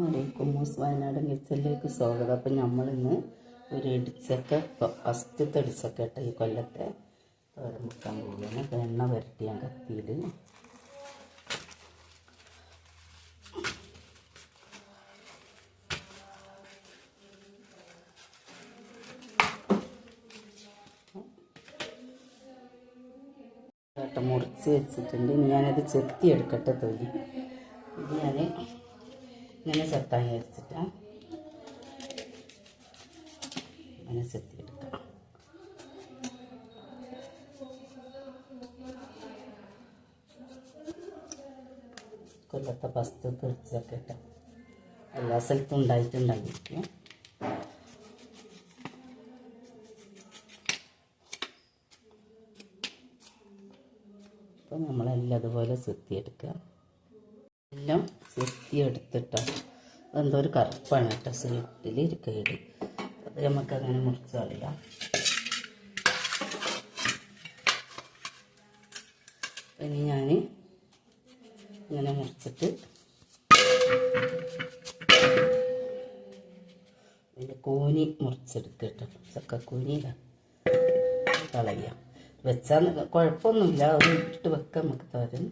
വലൈക്കും മൂസ് വയനാട് കിച്ചനിലേക്ക് സ്വാഗതം. അപ്പം നമ്മളിന്ന് ഒരു ഇടിച്ചക്ക ഫസ്റ്റത്തെ ഇടിച്ചക്ക കേട്ടോ ഈ കൊല്ലത്തെ. വെക്കാൻ പോവുകയാണ്. അപ്പം എണ്ണ വരട്ടി ഞാൻ കത്തിയിൽ മുറിച്ച് വെച്ചിട്ടുണ്ട്. ഞാനത് ചെത്തി എടുക്കട്ടെ തൊലി. ഇത് ഞാൻ ഇങ്ങനെ സെറ്റായി അരച്ചിട്ട് ഇങ്ങനെ ചെത്തി എടുക്കാം കൊല്ലത്തെ പസ്തു പൊരിച്ചൊക്കെ ഇട്ട എല്ലാ സ്ഥലത്തും ഉണ്ടായിട്ടുണ്ടായിരിക്കും അപ്പോൾ നമ്മളെല്ലാം അതുപോലെ സെത്തിയെടുക്കുക എല്ലാം ചെത്തി എന്തോ ഒരു കറുപ്പാണ് കേട്ടോ സീറ്റിൽ കേട്. അത് നമുക്കങ്ങനെ മുറിച്ച് കളയാം. ഇനി ഞാൻ ഇങ്ങനെ മുറിച്ചിട്ട് ഇതിന്റെ കൂനി മുറിച്ചെടുക്കുക കേട്ടോ ചക്കക്കൂനിയില്ല കളയാം. വെച്ചാൽ കുഴപ്പമൊന്നുമില്ല അത് ഇട്ടിട്ട് വെക്കാം നമുക്ക് തോരൻ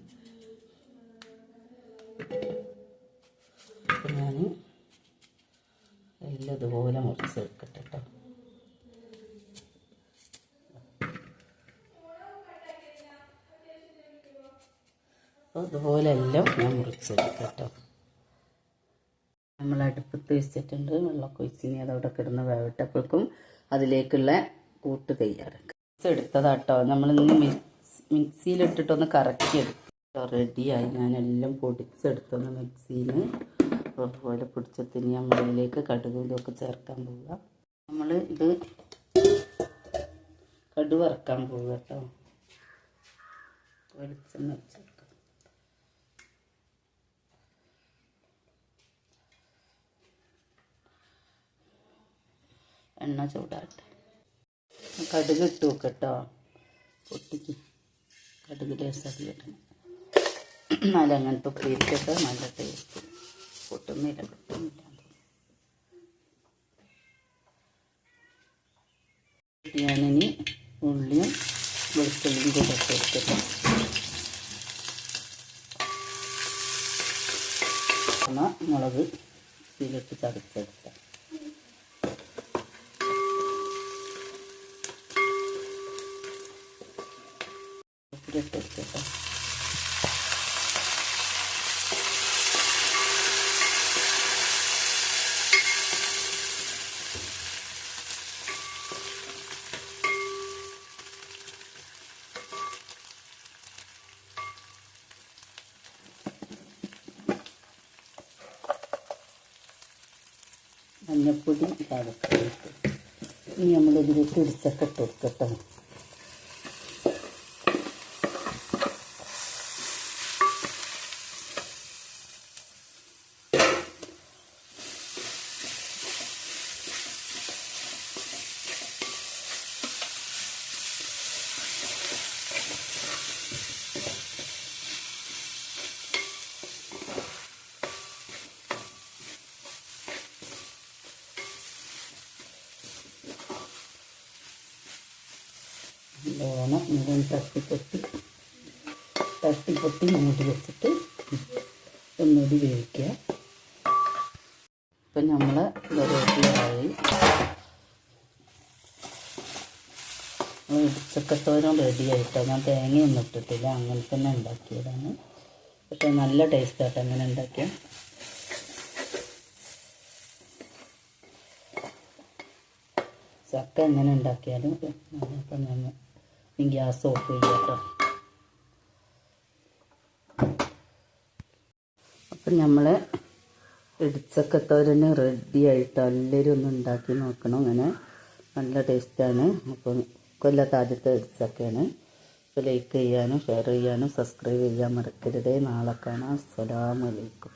അപ്പം ഞാൻ. എല്ലാം ഇതുപോലെ മുറിച്ചെടുക്കട്ടെ കേട്ടോ. അപ്പോൾ ഇതുപോലെ എല്ലാം ഞാൻ മുറിച്ചെടുക്കട്ടോ നമ്മൾ അടുപ്പത്ത് വെച്ചിട്ടുണ്ട് വെള്ളമൊക്കെ ഒഴിച്ചിനി അതവിടെ കിടന്ന് വേവിട്ടപ്പോഴേക്കും അതിലേക്കുള്ള കൂട്ട് തയ്യാറാക്കാം. എടുത്തതാട്ടോ നമ്മളിന്ന് മിക്സ് മിക്സിയിലിട്ടിട്ടൊന്ന് കറക്കി എടുത്തു റെഡിയായി. ഞാനെല്ലാം പൊടിച്ചെടുത്തൊന്ന് മിക്സിയിൽ അതുപോലെ ഇനി നമ്മളിലേക്ക് കടുകും ഇതൊക്കെ ചേർക്കാൻ പോവുക. നമ്മൾ ഇത് കടു വറക്കാൻ പോവുക കേട്ടോ. വെളിച്ചെണ്ണ വെച്ചെടുക്കാം എണ്ണ ചൂടാട്ടെ കടുക് ഇട്ട് വെക്കട്ടോ പൊട്ടിക്ക്. കടുക് ലേസാക്കി കിട്ടണം. നല്ല അങ്ങനത്തെ ഉപ്പേരിക്കൊക്കെ നല്ല ടേസ്റ്റ് പൊട്ടുന്നില്ല പൊട്ടുന്നില്ല. ഞാനിനി ഉള്ളിയും വെളുത്തുള്ളിയും കൂടെ എന്നാൽ മുളക് ഇതിലിട്ട് ചതച്ചെടുക്കാം. മഞ്ഞപ്പൊടി പാകത്തിന് ഇനി നമ്മളിതിലേക്ക് ഇടിച്ചൊക്കെ ഇട്ട് കൊടുക്കട്ടോ. നല്ലോണം മുഴുവൻ തട്ടി പൊട്ടി. മൂടി വെച്ചിട്ട് ഒന്നുകൂടി വേവിക്കുക. ഇപ്പം നമ്മൾ റെഡിയായി. ഉച്ചക്കത്തോരം റെഡിയായിട്ടോ? ഞാൻ തേങ്ങയൊന്നും ഇട്ടിട്ടില്ല. അങ്ങനെ തന്നെ ഉണ്ടാക്കിയതാണ്. പക്ഷെ നല്ല ടേസ്റ്റായിട്ട് അങ്ങനെ ഉണ്ടാക്കിയ ചക്ക എങ്ങനെ ഉണ്ടാക്കിയാലും അപ്പം നമ്മൾ ഇനി ഗ്യാസ് ഓഫ് കേട്ടോ അപ്പം നമ്മൾ ഇടിച്ചക്കത്തോരന് റെഡി ആയിട്ട് എല്ലാവരും ഒന്ന് ഉണ്ടാക്കി നോക്കണം. അങ്ങനെ നല്ല ടേസ്റ്റാണ് അപ്പം കൊല്ലത്ത് ആദ്യത്തെ ഇടിച്ചക്കയാണ് അപ്പോൾ ലൈക്ക് ചെയ്യാനും ഷെയർ ചെയ്യാനും സബ്സ്ക്രൈബ് ചെയ്യാൻ മറക്കരുതേ. നാളെ കാണാം. അസ്സലാമലൈക്കും